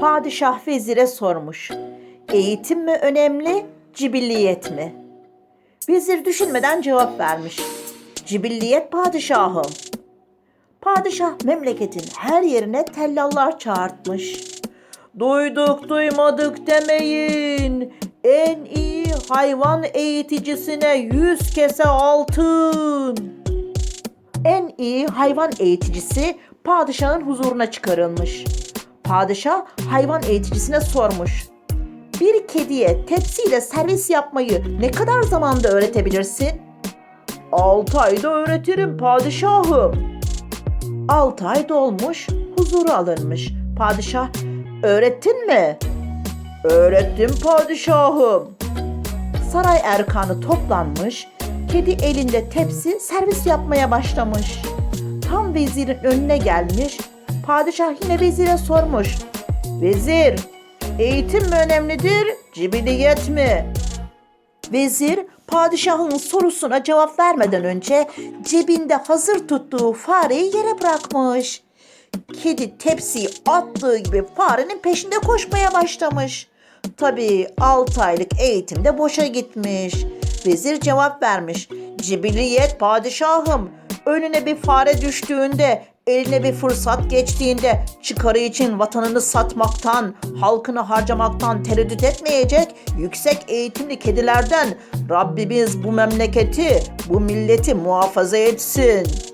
Padişah vezire sormuş. Eğitim mi önemli, cibilliyet mi? Vezir düşünmeden cevap vermiş. Cibilliyet padişahım. Padişah memleketin her yerine tellallar çağırtmış. Duyduk duymadık demeyin. En iyi hayvan eğiticisine yüz kese altın. En iyi hayvan eğiticisi padişahın huzuruna çıkarılmış. Padişah hayvan eğiticisine sormuş. Bir kediye tepsiyle servis yapmayı ne kadar zamanda öğretebilirsin? Altı ayda öğretirim padişahım. Altı ay dolmuş, huzuru alınmış. Padişah, öğrettin mi? Öğrettim padişahım. Saray erkanı toplanmış, kedi elinde tepsi servis yapmaya başlamış. Tam vezirin önüne gelmiş, padişah yine vezire sormuş. Vezir, eğitim mi önemlidir, cibiliyet mi? Vezir padişahın sorusuna cevap vermeden önce cebinde hazır tuttuğu fareyi yere bırakmış. Kedi tepsiyi attığı gibi farenin peşinde koşmaya başlamış. Tabii 6 aylık eğitimde boşa gitmiş. Vezir cevap vermiş. Cibiliyet padişahım. Önüne bir fare düştüğünde, eline bir fırsat geçtiğinde çıkarı için vatanını satmaktan, halkını harcamaktan tereddüt etmeyecek yüksek eğitimli kedilerden Rabbimiz bu memleketi, bu milleti muhafaza etsin.''